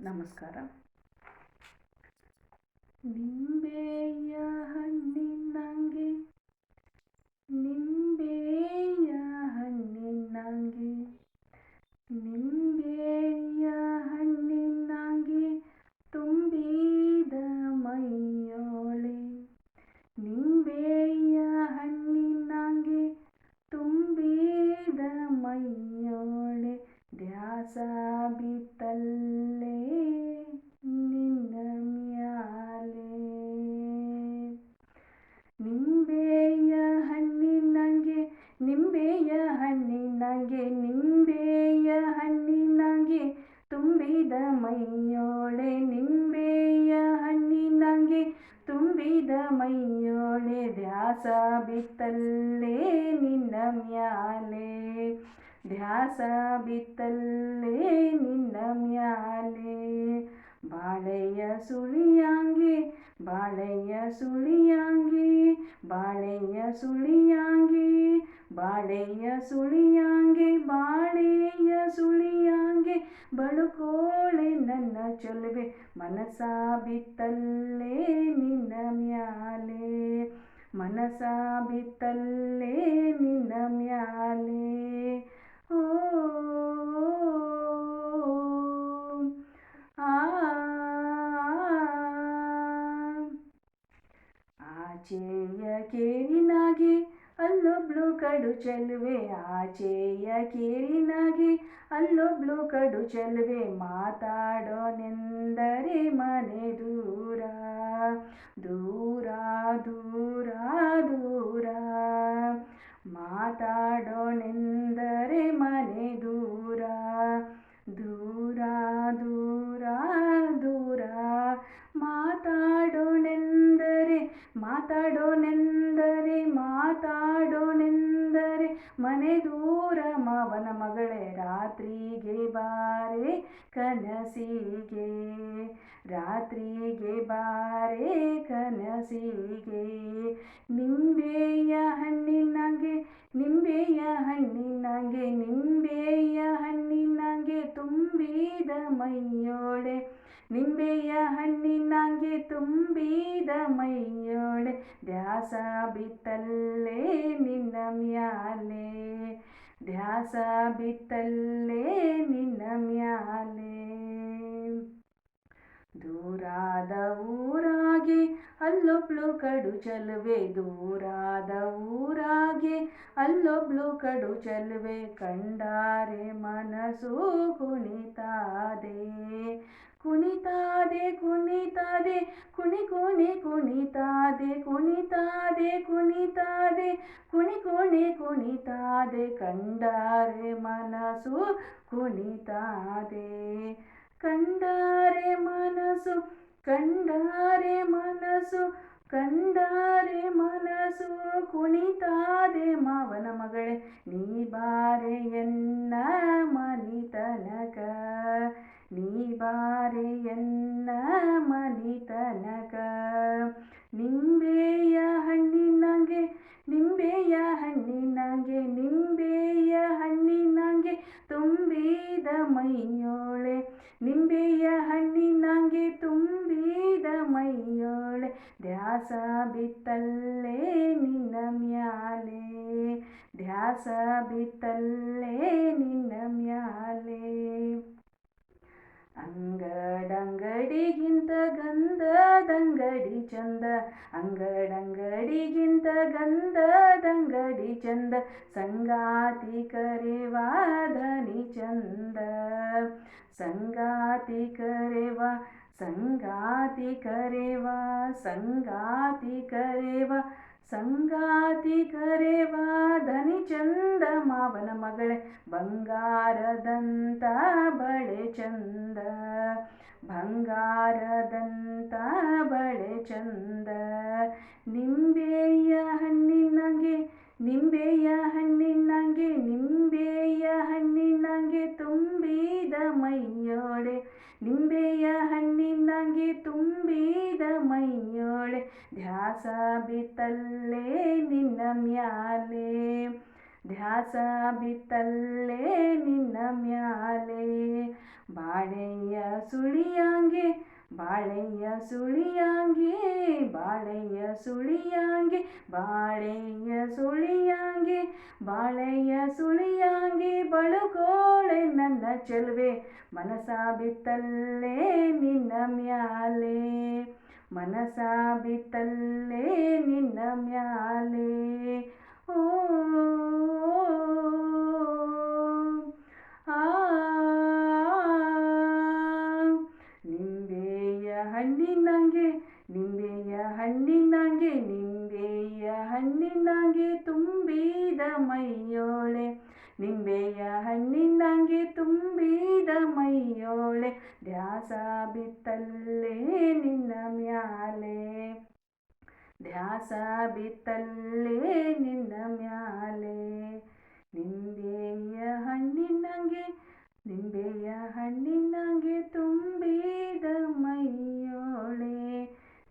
ನಮಸ್ಕಾರ. ನಿಂಬೆಯ ಹಣ್ಣಿನಂಗೆ ನಿಂಬೆಯ ಹಣ್ಣಿನಂಗೆ ನಿಂಬೆಯ ಮೈಯೋಳೆ ದ್ಯಾಸ ಬಿತ್ತಲ್ಲೇ ನಿನ್ನ ಮ್ಯಾಲೆ ಧ್ಯಾಸ ಬಿತ್ತಲ್ಲೇ ನಿನ್ನ ಮ್ಯಾಲೆ ಬಾಳೆಯ ಸುಳಿಯಾಂಗೆ ಬಾಳೆಯ ಸುಳಿಯಾಂಗೆ ಬಾಳೆಯ ಸುಳಿಯಾಂಗೆ ಬಾಳೆಯ ಸುಳಿಯಾಂಗೆ ಬಾಳೆಯ ಸುಳಿಯಾಂಗೆ ಬಳುಕೋಳೆ ನನ್ನ ಚೊಲುವೆ ಮನಸ ಬಿತ್ತಲ್ಲೇ ನಿನ್ನ ಮ್ಯಾಲೆ ಮನಸ ಬಿತ್ತಲ್ಲೇ ನಿನ್ನ ಮ್ಯಾಲೆ ಓ ಆಚೆಯ ಕೇರಿನಾಗೆ ಅಲ್ಲೊಬ್ಳು ಕಡು ಚೆಲುವೆ ಆಚೆಯ ಕೇರಿನಾಗೆ ಅಲ್ಲೊಬ್ಳು ಕಡು ಚೆಲುವೆ ಮಾತಾಡೋನೆಂದರೆ ಮನೆ ದೂರ ದೂರ. ಮನೆ ದೂರ ಮಾವನ ಮಗಳೇ, ರಾತ್ರಿಗೆ ಬಾರೆ ಕನಸಿಗೆ. ರಾತ್ರಿಗೆ ಬಾರೆ ಕನಸಿಗೆ. ನಿಂಬೆಯ ಹಣ್ಣಿನಂಗೆ ನಿಂಬೆಯ ಹಣ್ಣಿನಂಗೆ ನಿಂಬೆಯ ಹಣ್ಣಿನಂಗೆ ತುಂಬಿದ ಮೈಯೋಳೆ. ನಿಂಬೆಯ ಹಣ್ಣಿನಂಗೆ ತುಂಬಿದ ಮೈಯೋಳೆ ದ್ಯಾಸ ಬಿತ್ತಲ್ಲೇ ನಿನ್ನ ಮ್ಯಾಲೆ ದ್ಯಾಸ ಬಿತ್ತಲ್ಲೇ ನಿನ್ನ ಮ್ಯಾಲೆ. ದೂರಾದ ಊರಾಗೆ ಅಲ್ಲೊಬ್ಳು ಕಡು ಚಲುವೆ, ದೂರಾದ ಊರಾಗೆ ಅಲ್ಲೊಬ್ಳು ಕಡು ಚಲುವೆ, ಕಂಡಾರೆ ಮನಸ್ಸು ಕುಣಿತಾದೆ. ಕುಣಿತಾದೆ ಕುಣಿತಾದೆ, ಕುಣಿ ಕುಣಿ, ಕುಣಿತಾದೆ ಕುಣಿತಾದೆ ಕುಣಿತಾದೆ, ಕುಣಿ ಕುಣಿ, ಕುಣಿತಾದೆ, ಕಂಡಾರೆ ಮನಸ್ಸು ಕುಣಿತಾದೆ. ಕಂಡಾರೆ ಮನಸ್ಸು ಕಂಡಾರೆ ಮನಸ್ಸು ಕಂಡಾರೆ ಮನಸ್ಸು ಕುಣಿತಾದೆ ಮಾವನ ಮಗಳೇ, ನೀ ಬಾರೆ ಎನ್ನ ಮನಿತನಕ. ನೀ ಬಾರೆ ಎನ್ನ ಮನಿತನಕ ನಿಂಬೆಯ ಹಣ್ಣಿನಂಗೆ ನಿಂಬೆಯ ಹಣ್ಣಿನಂಗೆ ನಿಂಬೆಯ ಹಣ್ಣಿನಂಗೆ ತುಂಬಿದ ಮೈಯೋಳೆ. ನಿಂಬೆಯ ಹಣ್ಣಿನಂಗೆ ತುಂಬಿದ ಮೈಯೋಳೆ. ಧ್ಯಾಸ ಬಿತ್ತಲ್ಲೇ ನಿನ್ನ ಮ್ಯಾಲೆ. ದ್ಯಾಸ ಬಿತ್ತಲ್ಲೇ ನಿನ್ನ ಮ್ಯಾಲೆ. ಅಂಗಡಂಗಡಿಗಿಂತ ಗಂಧದಂಗಡಿ ಚಂದ. ಅಂಗಡಂಗಡಿಗಿಂತ ಗಂಧದಂಗಡಿ ಚಂದ. ಸಂಗಾತಿ ಕರೆವಾ, ಧನಿ ಚಂದ. ಸಂಗಾತಿ ಕರೆವಾ ಸಂಗಾತಿ ಕರೆವಾ ಸಂಗಾತಿ ಕರೆವಾ ಸಂಗಾತಿ ಕರೆವಾ, ಧನಿ ಚಂದ ಮಾವನ ಮಗಳೇ. ಬಂಗಾರದಂತ ಬಳೆ ಚಂದ. ಬಂಗಾರದಂತ ಬಳೆ ಚಂದ. ನಿಂಬೆಯ ಹಣ್ಣಿನಂಗೆ ನಿಂಬೆಯ ಹಣ್ಣಿನಂಗೆ ನಿಂಬೆಯ ಹಣ್ಣಿನಂಗೆ ತುಂಬಿದ ಮೈಯೋಳೆ. ನಿಂಬೆಯ ಹಣ್ಣಿನಂಗೆ ತುಂಬಿದ ಮೈಯೋಳೆ. ಧ್ಯಾಸ ಬಿತ್ತಲ್ಲೇ ನಿನ್ನ ಮ್ಯಾಲೆ. ಧ್ಯಾಸ ಬಿತ್ತಲ್ಲೇ ನಿನ್ನ ಮ್ಯಾಲೆ. ಬಾಳೆಯ ಸುಳಿಯಾಂಗೆ ಬಾಳೆಯ ಸುಳಿಯಾಂಗೆ ಬಾಳೆಯ ಸುಳಿಯಾಂಗೆ ಬಾಳೆಯ ಸುಳಿಯಾಂಗೆ ಬಾಳೆಯ ಸುಳಿಯಾಂಗೆ, ಬಳುಕೋಳೆ ನನ್ನ ಚೆಲುವೆ. ಮನಸ ಬಿತ್ತಲ್ಲೇ ನಿನ್ನ ಮ್ಯಾಲೆ. ಮನಸ ಬಿತ್ತಲ್ಲೇ ನಿನ್ನ ಮ್ಯಾಲೆ. ನಿಂಬೆಯ ಹಣ್ಣಿನಂಗೆ ತುಂಬಿದ ಮೈಯೋಳೆ ಧ್ಯಾಸ ಬಿತ್ತಲ್ಲೇ ನಿನ್ನ ಮ್ಯಾಲೆ. ಧ್ಯಾಸ ಬಿತ್ತಲ್ಲೇ ನಿನ್ನ ಮ್ಯಾಲೆ. ನಿಂಬೆಯ ಹಣ್ಣಿನಂಗೆ ನಿಂಬೆಯ ಹಣ್ಣಿನಂಗೆ ತುಂಬಿದ ಮೈಯೋಳೆ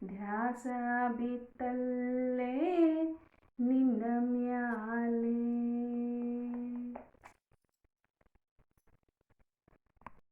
ಧ್ಯಾಸ ಬಿತ್ತಲ್ಲೇ